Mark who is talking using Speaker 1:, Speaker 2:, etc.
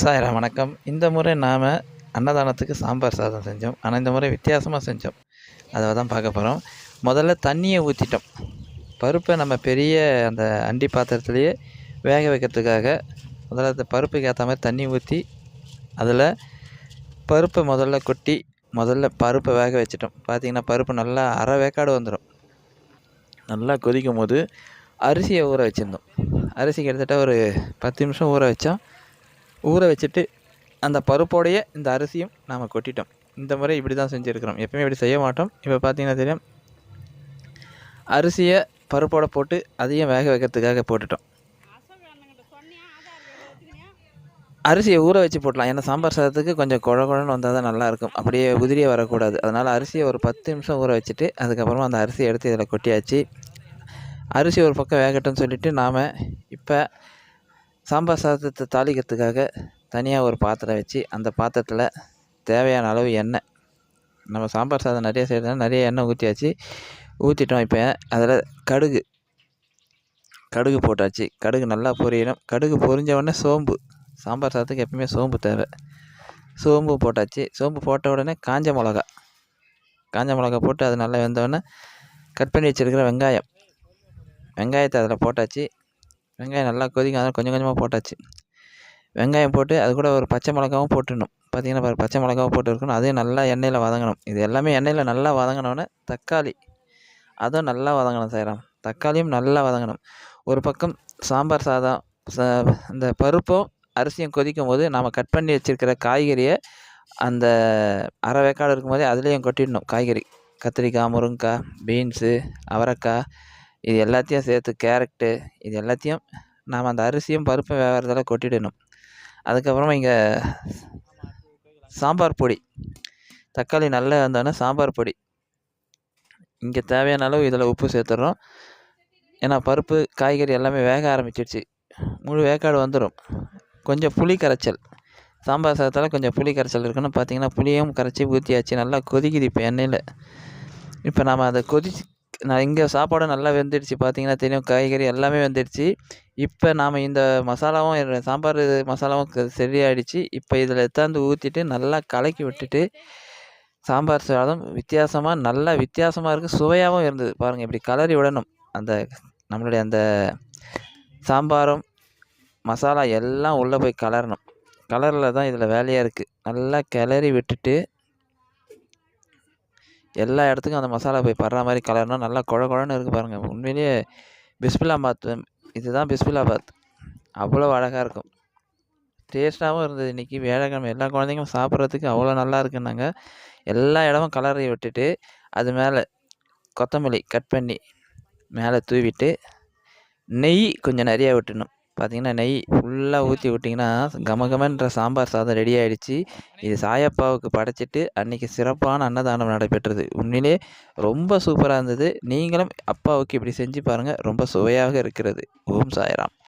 Speaker 1: சாயரா வணக்கம். இந்த முறை நாம் அன்னதானத்துக்கு சாம்பார் சாதம் செஞ்சோம். ஆனால் இந்த முறை வித்தியாசமாக செஞ்சோம். அதை தான் பார்க்க போகிறோம் முதல்ல தண்ணியை ஊற்றிட்டோம் பருப்பை நம்ம பெரிய அந்த அண்டி பாத்திரத்துலேயே வேக வைக்கிறதுக்காக முதல்ல அந்த பருப்புக்கு ஏற்ற மாதிரி தண்ணி ஊற்றி அதில் பருப்பை முதல்ல கொட்டி முதல்ல பருப்பை வேக வச்சிட்டோம். பார்த்திங்கன்னா பருப்பு நல்லா அரை வேக்காடு வந்துடும் நல்லா கொதிக்கும் போது அரிசியை ஊற வச்சுருந்தோம். அரிசி கிட்டத்தட்ட ஒரு பத்து நிமிஷம் ஊற வச்சோம். ஊற வச்சுட்டு அந்த பருப்போடைய இந்த அரிசியும் நாம் கொட்டிட்டோம். இந்த முறை இப்படி தான் செஞ்சுருக்கிறோம். எப்பயுமே இப்படி செய்ய மாட்டோம். இப்போ பார்த்தீங்கன்னா தெரியும். அரிசியை பருப்போட போட்டு அதையும் வேக வைக்கிறதுக்காக போட்டுட்டோம். அரிசியை ஊற வச்சு போட்டலாம் ஏன்னா சாம்பார் சாதத்துக்கு கொஞ்சம் குழ குழன்னு வந்தால் தான் நல்லாயிருக்கும் அப்படியே உதிரியே வரக்கூடாது. அதனால் அரிசியை ஒரு பத்து நிமிஷம் ஊற வச்சுட்டு அதுக்கப்புறமா அந்த அரிசியை எடுத்து இதில் கொட்டியாச்சு. அரிசி ஒரு பக்கம் வேகட்டும்னு சொல்லிவிட்டு நாம் இப்போ சாம்பார் சாதத்தை தாளிக்கிறதுக்காக தனியாக ஒரு பாத்திரம் வச்சு அந்த பாத்திரத்தில் தேவையான அளவு எண்ணெய். நம்ம சாம்பார் சாதம் நிறைய செய்கிறதுனால நிறைய எண்ணெய் ஊற்றியாச்சு ஊற்றிட்டோம் இப்போ அதில் கடுகு. கடுகு போட்டாச்சு. கடுகு நல்லா பொரியணும். கடுகு பொரிஞ்ச உடனே சோம்பு. சாம்பார் சாதத்துக்கு எப்பவுமே சோம்பு தேவை. சோம்பு போட்டாச்சு. சோம்பு போட்ட உடனே காஞ்ச மிளகா. காஞ்ச மிளகா போட்டு அது நல்லா வெந்தவுடனே கட் பண்ணி வச்சுருக்கிற வெங்காயம். வெங்காயத்தை அதில் போட்டாச்சு. வெங்காயம் நல்லா கொதிக்கும் அதனால் கொஞ்சம் கொஞ்சமாக போட்டாச்சு. வெங்காயம் போட்டு அது கூட ஒரு பச்சை மிளகாவும் போட்டுடணும். பார்த்திங்கன்னா பாரு பச்சை மிளகாவும் போட்டு இருக்கணும் அதையும் நல்லா எண்ணெயில் வதங்கணும். இது எல்லாமே எண்ணெயில் நல்லா வதங்கினோன்னே தக்காளி அதுவும் நல்லா வதங்கணும் செய்கிறோம் தக்காளியும் நல்லா வதங்கணும். ஒரு பக்கம் சாம்பார் சாதம் ச இந்த பருப்பும் அரிசியும் கொதிக்கும் போது நாம் கட் பண்ணி வச்சுருக்கிற காய்கறியை அந்த அரை வேக்காடு இருக்கும் போதே அதுலேயும் கொட்டிடணும். காய்கறி கத்திரிக்காய் முருங்கைக்காய் பீன்ஸு அவரைக்காய் இது எல்லாத்தையும் சேர்த்து கேரட்டு இது எல்லாத்தையும் நாம் அந்த அரிசியும் பருப்பும் வேகிறதெல்லாம் கொட்டிடணும். அதுக்கப்புறமா இங்கே சாம்பார் பொடி. தக்காளி நல்லா வந்தோடனே சாம்பார் பொடி. இங்கே தேவையான அளவு இதில் உப்பு சேர்த்துட்றோம் ஏன்னா பருப்பு காய்கறி எல்லாமே வேக ஆரம்பிச்சிடுச்சு. முழு வேக்காடு வந்துடும் கொஞ்சம் புளி கரைச்சல். சாம்பார் சாதத்தில் கொஞ்சம் புளி கரைச்சல் இருக்குன்னு பார்த்தீங்கன்னா புளியும் கரைச்சி ஊற்றியாச்சு நல்லா கொதிக்குது இப்போ எண்ணெயில். இப்போ நாம் அதை கொதிச்சு நான் இங்கே சாப்பாடு நல்லா வெந்துடுச்சு. பார்த்தீங்கன்னா தெரியும் காய்கறி எல்லாமே வெந்துடுச்சு. இப்போ நாம் இந்த மசாலாவும் சாம்பார் மசாலாவும் சரியாயிடுச்சு. இப்போ இதில் எடுத்தாந்து ஊற்றிட்டு நல்லா கலக்கி விட்டுட்டு சாம்பார் சாதம் வித்தியாசமாக நல்லா வித்தியாசமாக இருக்குது சுவையாகவும் இருந்தது. பாருங்கள் இப்படி கலரி விடணும். அந்த நம்மளுடைய அந்த சாம்பாரும் மசாலா எல்லாம் உள்ளே போய் கலரணும். கலரில் தான் இதில் வேலையாக இருக்குது நல்லா கிளறி விட்டுட்டு எல்லா இடத்துக்கும் அந்த மசாலா போய் படுற மாதிரி கலர்னால் நல்லா குழ குழன்னு இருக்குது பாருங்கள் உண்மையிலேயே பிஸ்மில்லாபாத் இதுதான் பிஸ்மில்லாபாத். அவ்வளோ அழகாக இருக்கும். டேஸ்ட்டாகவும் இருந்தது இன்றைக்கி வியாழக்கிழமை எல்லா குழந்தைங்களும் சாப்பிட்றதுக்கு அவ்வளோ நல்லா இருக்குன்னாங்க. எல்லா இடமும் கலரை விட்டுட்டு அது மேலே கொத்தமல்லி கட் பண்ணி மேலே தூவிட்டு நெய் கொஞ்சம் நிறையா விட்டுணும் பார்த்தீங்கன்னா நெய் ஃபுல்லாக ஊற்றி விட்டிங்கன்னா கமகமன்ற சாம்பார் சாதம் ரெடி ஆகிடுச்சு இது சாயப்பாவுக்கு படைச்சிட்டு அன்றைக்கி சிறப்பான அன்னதானம் நடைபெற்றது. உண்மையிலே ரொம்ப சூப்பராக இருந்தது. நீங்களும் அப்பாவுக்கு இப்படி செஞ்சு பாருங்கள் ரொம்ப சுவையாக இருக்கிறது. ஓம் சாய்ராம்.